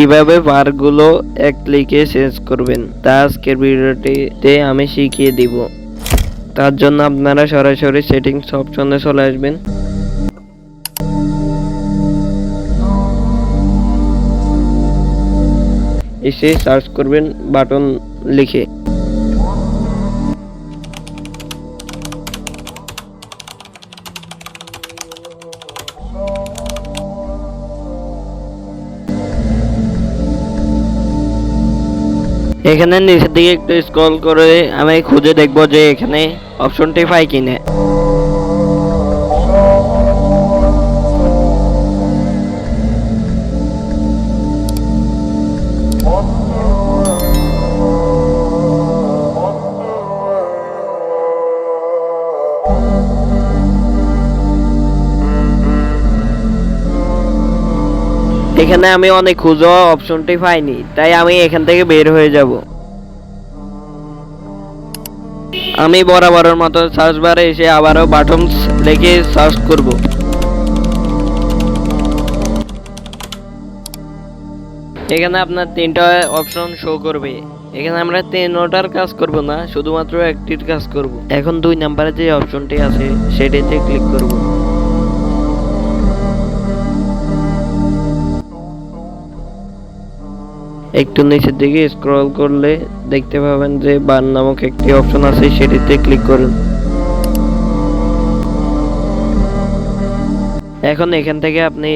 কীভাবে বারগুলো এক ক্লিকে চেঞ্জ করবেন তা আজকের ভিডিওটিতে আমি শিখিয়ে দিব। তার জন্য আপনারা সরাসরি সেটিংস অপশনে চলে আসবেন। এসে সার্চ করবেন বাটন লিখে। এখানে নিচের দিকে একটু স্ক্রল করে আমি খুঁজে দেখব যে এখানে অপশনটি পাই কিনা। এখানে আমি অনেক খুঁজো অপশনটি পাইনি, তাই আমি এখান থেকে বের হয়ে যাব। আমি বরাবরের মতো সার্চ বারে এসে আবারও বাটনস লিখে সার্চ করব। এখানে আপনার তিনটা অপশন শো করবে। এখানে আমরা তিনটার কাজ করব না, শুধুমাত্র একটির কাজ করব। এখন দুই নাম্বারে যে অপশনটি আছে, সেটিতে ক্লিক করব। একটু নিচের দিকে স্ক্রল করলে দেখতে পাবেন যে বার নামক একটি অপশন আছে, সেটিতে ক্লিক করুন। এখন এখান থেকে আপনি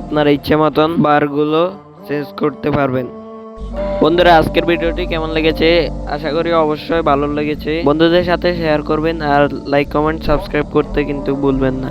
আপনার ইচ্ছে মতন বারগুলো চেঞ্জ করতে পারবেন। বন্ধুরা, আজকের ভিডিওটি কেমন লেগেছে? আশা করি অবশ্যই ভালো লেগেছে। বন্ধুদের সাথে শেয়ার করবেন আর লাইক কমেন্ট সাবস্ক্রাইব করতে কিন্তু ভুলবেন না।